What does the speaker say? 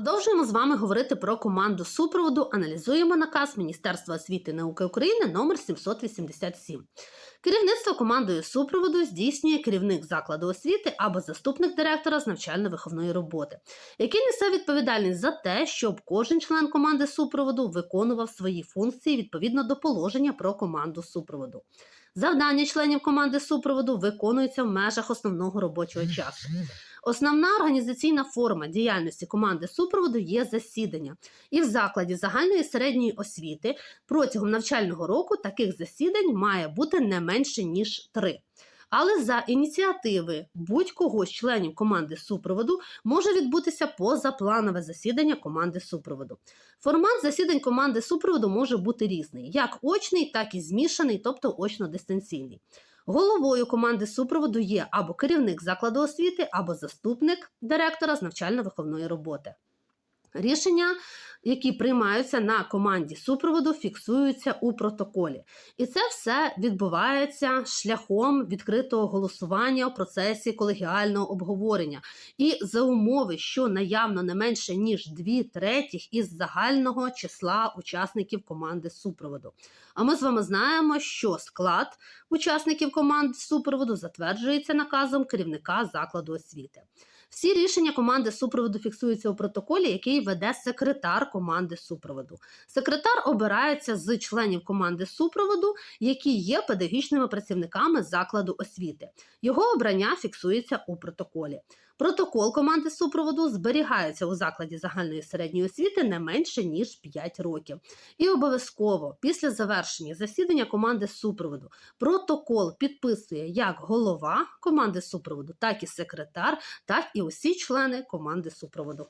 Продовжуємо з вами говорити про команду супроводу. Аналізуємо наказ Міністерства освіти і науки України номер 787. Керівництво командою супроводу здійснює керівник закладу освіти або заступник директора з навчально-виховної роботи, який несе відповідальність за те, щоб кожен член команди супроводу виконував свої функції відповідно до положення про команду супроводу. Завдання членів команди супроводу виконуються в межах основного робочого часу. Основна організаційна форма діяльності команди супроводу є засідання. І в закладі загальної середньої освіти протягом навчального року таких засідань має бути не менше ніж три. Але за ініціативи будь-кого з членів команди супроводу може відбутися позапланове засідання команди супроводу. Формат засідань команди супроводу може бути різний, як очний, так і змішаний, тобто очно-дистанційний. Головою команди супроводу є або керівник закладу освіти, або заступник директора з навчально-виховної роботи. Рішення, які приймаються на команді супроводу, фіксуються у протоколі. І це все відбувається шляхом відкритого голосування у процесі колегіального обговорення. І за умови, що наявно не менше ніж дві третіх із загального числа учасників команди супроводу. А ми з вами знаємо, що склад учасників команд супроводу затверджується наказом керівника закладу освіти. Всі рішення команди супроводу фіксуються у протоколі, веде секретар команди супроводу. Секретар обирається з членів команди супроводу, які є педагогічними працівниками закладу освіти. Його обрання фіксується у протоколі. Протокол команди супроводу зберігається у закладі загальної середньої освіти не менше ніж 5 років. І обов'язково після завершення засідання команди супроводу протокол підписує як голова команди супроводу, так і секретар, так і усі члени команди супроводу.